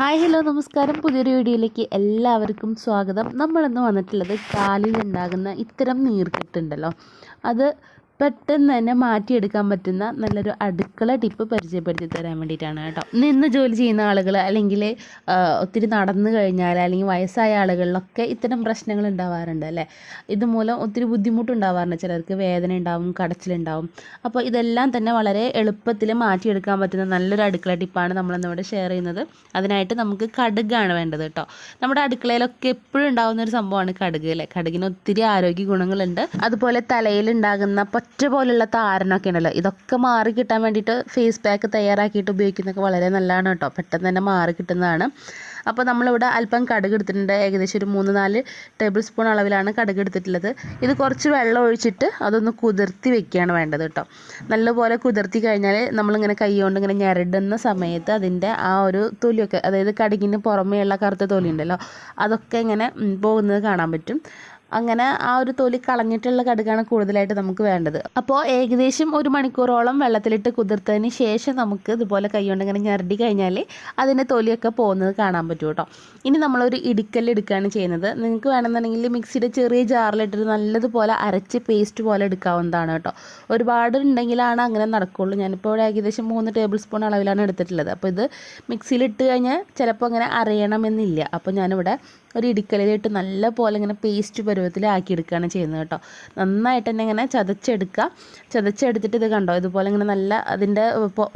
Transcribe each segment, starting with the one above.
Hi hello നമസ്കാരം. പുതിയൊരു വീഡിയോയിലേക്ക് എല്ലാവർക്കും സ്വാഗതം. നമ്മളിന്ന് വന്നിട്ടുള്ളത് കാലിലുണ്ടാകുന്ന ഇത്തരം നീർക്കെട്ടുണ്ടല്ലോ അത് പെട്ടെന്ന് തന്നെ മാറ്റിയെടുക്കാൻ പറ്റുന്ന നല്ലൊരു അടുക്കള ടിപ്പ് പരിചയപ്പെടുത്തി തരാൻ വേണ്ടിയിട്ടാണ് കേട്ടോ. നിന്ന് ജോലി ചെയ്യുന്ന ആളുകൾ അല്ലെങ്കിൽ ഒത്തിരി നടന്നു കഴിഞ്ഞാൽ അല്ലെങ്കിൽ വയസ്സായ ആളുകളിലൊക്കെ ഇത്തരം പ്രശ്നങ്ങൾ ഉണ്ടാവാറുണ്ട് അല്ലേ? ഇതുമൂലം ഒത്തിരി ബുദ്ധിമുട്ടുണ്ടാവാറുണ്ട്. ചിലർക്ക് വേദന ഉണ്ടാവും കടച്ചിലുണ്ടാവും. അപ്പോൾ ഇതെല്ലാം തന്നെ വളരെ എളുപ്പത്തിൽ മാറ്റിയെടുക്കാൻ പറ്റുന്ന നല്ലൊരു അടുക്കള ടിപ്പാണ് നമ്മളിന്നിവിടെ ഷെയർ ചെയ്യുന്നത്. അതിനായിട്ട് നമുക്ക് കടുകാണ് വേണ്ടത് കേട്ടോ. നമ്മുടെ അടുക്കളയിലൊക്കെ എപ്പോഴും ഉണ്ടാകുന്ന ഒരു സംഭവമാണ് കടുക് അല്ലേ? കടുകിന് ഒത്തിരി ആരോഗ്യ ഗുണങ്ങളുണ്ട്. അതുപോലെ തലയിലുണ്ടാകുന്ന പൊറ്റ പോലുള്ള താരനൊക്കെ ഉണ്ടല്ലോ. ഇതൊക്കെ മാറി കിട്ടാൻ വേണ്ടിയിട്ട് ഫേസ് പാക്ക് തയ്യാറാക്കിയിട്ട് ഉപയോഗിക്കുന്നതൊക്കെ വളരെ നല്ലതാണ് കേട്ടോ. പെട്ടെന്ന് തന്നെ മാറി കിട്ടുന്നതാണ്. അപ്പോൾ നമ്മളിവിടെ അല്പം കടുക് എടുത്തിട്ടുണ്ട്. ഏകദേശം ഒരു മൂന്ന് നാല് ടേബിൾ സ്പൂൺ അളവിലാണ് കടുക് എടുത്തിട്ടുള്ളത്. ഇത് കുറച്ച് വെള്ളം ഒഴിച്ചിട്ട് അതൊന്ന് കുതിർത്തി വെക്കുകയാണ് വേണ്ടത് കേട്ടോ. നല്ലപോലെ കുതിർത്തി കഴിഞ്ഞാൽ നമ്മളിങ്ങനെ കൈ കൊണ്ട് ഇങ്ങനെ ഞരടുന്ന സമയത്ത് അതിന്റെ ആ ഒരു തൊലിയൊക്കെ അതായത് കടുകിന് പുറമേയുള്ള കറുത്ത തൊലി ഉണ്ടല്ലോ അതൊക്കെ ഇങ്ങനെ പോകുന്നത് കാണാൻ പറ്റും. അങ്ങനെ ആ ഒരു തൊലി കളഞ്ഞിട്ടുള്ള കടുകാണ് കൂടുതലായിട്ട് നമുക്ക് വേണ്ടത്. അപ്പോൾ ഏകദേശം ഒരു മണിക്കൂറോളം വെള്ളത്തിലിട്ട് കുതിർത്തതിന് ശേഷം നമുക്ക് ഇതുപോലെ കൈകൊണ്ട് ഇങ്ങനെ ഞെരടി കഴിഞ്ഞാൽ അതിന്റെ തൊലിയൊക്കെ പോകുന്നത് കാണാൻ പറ്റും കേട്ടോ ഇനി നമ്മളൊരു ഇടിക്കല്ലെടുക്കുകയാണ് ചെയ്യുന്നത്. നിങ്ങൾക്ക് വേണമെന്നുണ്ടെങ്കിൽ മിക്സിയുടെ ചെറിയ ജാറിലിട്ടിട്ട് നല്ലതുപോലെ അരച്ച് പേസ്റ്റ് പോലെ എടുക്കാവുന്നതാണ് കേട്ടോ ഒരുപാട് ഉണ്ടെങ്കിലാണ് അങ്ങനെ നടക്കുള്ളൂ. ഞാനിപ്പോൾ ഇവിടെ ഏകദേശം മൂന്ന് ടേബിൾ സ്പൂൺ അളവിലാണ് എടുത്തിട്ടുള്ളത്. അപ്പോൾ ഇത് മിക്സിയിലിട്ട് കഴിഞ്ഞാൽ ചിലപ്പോൾ അങ്ങനെ അറിയണമെന്നില്ല അപ്പോൾ ഞാനിവിടെ ഒരു ഇടിക്കലിലിട്ട് നല്ല പോലെ ഇങ്ങനെ പേസ്റ്റ് പരുവത്തിലാക്കി എടുക്കുകയാണ് ചെയ്യുന്നത് കേട്ടോ. നന്നായിട്ട് തന്നെ ഇങ്ങനെ ചതച്ചെടുക്കുക. ചതച്ചെടുത്തിട്ട് ഇത് കണ്ടോ? ഇതുപോലെ ഇങ്ങനെ നല്ല അതിന്റെ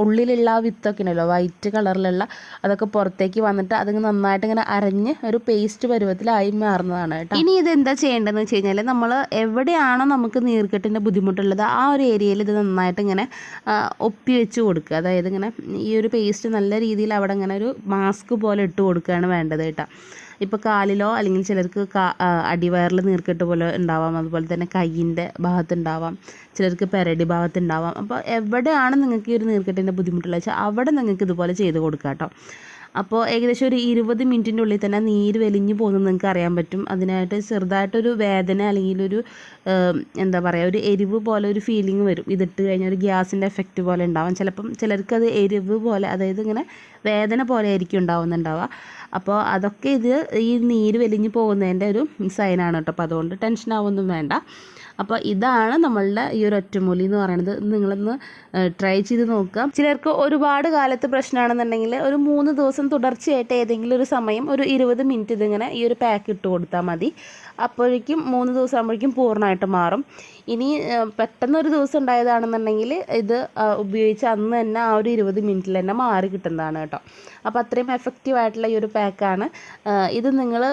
ഉള്ളിലുള്ള ആ വിത്തൊക്കെ ഉണ്ടല്ലോ വൈറ്റ് കളറിലുള്ള അതൊക്കെ പുറത്തേക്ക് വന്നിട്ട് അതിങ്ങനെ നന്നായിട്ട് ഇങ്ങനെ അരഞ്ഞ് ഒരു പേസ്റ്റ് പരുവത്തിലായി മാറുന്നതാണ് കേട്ടോ. ഇനി ഇത് എന്താ ചെയ്യേണ്ടതെന്ന് വെച്ച് കഴിഞ്ഞാൽ നമ്മൾ എവിടെയാണോ നമുക്ക് നീർക്കെട്ടിന്റെ ബുദ്ധിമുട്ടുള്ളത് ആ ഒരു ഏരിയയിൽ ഇത് നന്നായിട്ട് ഇങ്ങനെ ഒപ്പി വെച്ച് കൊടുക്കുക. അതായത് ഇങ്ങനെ ഈ ഒരു പേസ്റ്റ് നല്ല രീതിയിൽ അവിടെ ഇങ്ങനെ ഒരു മാസ്ക് പോലെ ഇട്ട് കൊടുക്കുകയാണ് വേണ്ടത് കേട്ടോ. ഇപ്പോൾ കാലിലോ അല്ലെങ്കിൽ ചിലർക്ക് അടിവയറിൽ നീർക്കെട്ട് പോലെ ഉണ്ടാവാം. അതുപോലെ തന്നെ കയ്യിന്റെ ഭാഗത്തുണ്ടാവാം ചിലർക്ക് പെരടി ഭാഗത്തുണ്ടാവാം അപ്പോൾ എവിടെയാണ് നിങ്ങൾക്ക് ഈ ഒരു നീർക്കെട്ടിന്റെ ബുദ്ധിമുട്ടുള്ളത്? വെച്ചാൽ അവിടെ നിങ്ങൾക്ക് ഇതുപോലെ ചെയ്ത് കൊടുക്കുക കേട്ടോ അപ്പോൾ ഏകദേശം ഒരു ഇരുപത് മിനിറ്റിന്റെ ഉള്ളിൽ തന്നെ നീര് വലിഞ്ഞു പോകുന്നത് നിങ്ങൾക്ക് അറിയാൻ പറ്റും. അതിനായിട്ട് ചെറുതായിട്ടൊരു വേദന അല്ലെങ്കിൽ ഒരു എന്താ പറയുക ഒരു എരിവ് പോലെ ഒരു ഫീലിംഗ് വരും. ഇതിട്ട് കഴിഞ്ഞാൽ ഒരു ഗ്യാസിന്റെ എഫക്റ്റ് പോലെ ഉണ്ടാവും. ചിലപ്പം ചിലർക്ക് അത് എരിവ് പോലെ അതായത് ഇങ്ങനെ വേദന പോലെ ആയിരിക്കും ഉണ്ടാവുന്നുണ്ടാവുക. അപ്പോൾ അതൊക്കെ ഇത് ഈ നീര് വലിഞ്ഞു പോകുന്നതിന്റെ ഒരു സൈനാണ് കേട്ടോ. അപ്പോൾ അതുകൊണ്ട് ടെൻഷൻ ആവൊന്നും വേണ്ട. അപ്പോൾ ഇതാണ് നമ്മളുടെ ഈ ഒരു ഒറ്റമൂലി എന്ന് പറയുന്നത്. നിങ്ങളൊന്ന് ട്രൈ ചെയ്ത് നോക്കാം ചിലർക്ക് ഒരുപാട് കാലത്ത് പ്രശ്നമാണെന്നുണ്ടെങ്കിൽ ഒരു മൂന്ന് ദിവസം തുടർച്ചയായിട്ട് ഏതെങ്കിലും ഒരു സമയം ഒരു ഇരുപത് മിനിറ്റ് ഇതിങ്ങനെ ഈ ഒരു പാക്ക് ഇട്ട് കൊടുത്താൽ മതി. അപ്പോഴേക്കും മൂന്ന് ദിവസം ആകുമ്പോഴേക്കും പൂർണമായിട്ട് മാറും. ഇനി പെട്ടെന്നൊരു ദിവസം ഉണ്ടായതാണെന്നുണ്ടെങ്കിൽ ഇത് ഉപയോഗിച്ച് അന്ന് തന്നെ ആ ഒരു ഇരുപത് മിനിറ്റിൽ തന്നെ മാറി കിട്ടുന്നതാണ് കേട്ടോ. അപ്പോൾ അത്രയും എഫക്റ്റീവ് ആയിട്ടുള്ള ഈ ഒരു പാക്കാണ് ഇത് നിങ്ങൾ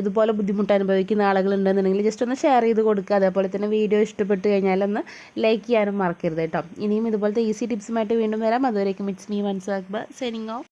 ഇതുപോലെ ബുദ്ധിമുട്ട് അനുഭവിക്കുന്ന ആളുകളുണ്ടെന്നുണ്ടെങ്കിൽ ജസ്റ്റ് ഒന്ന് ഷെയർ ചെയ്ത് കൊടുക്കുക. അതേപോലെ തന്നെ വീഡിയോ ഇഷ്ടപ്പെട്ട് കഴിഞ്ഞാൽ ഒന്ന് ലൈക്ക് ചെയ്യാനും മറക്കരുത് കേട്ടോ. ഇനിയും ഇതുപോലത്തെ ഈസി ടിപ്സുമായിട്ട് വീണ്ടും വരാം. അതുവരേക്കും it's me once Akbar signing off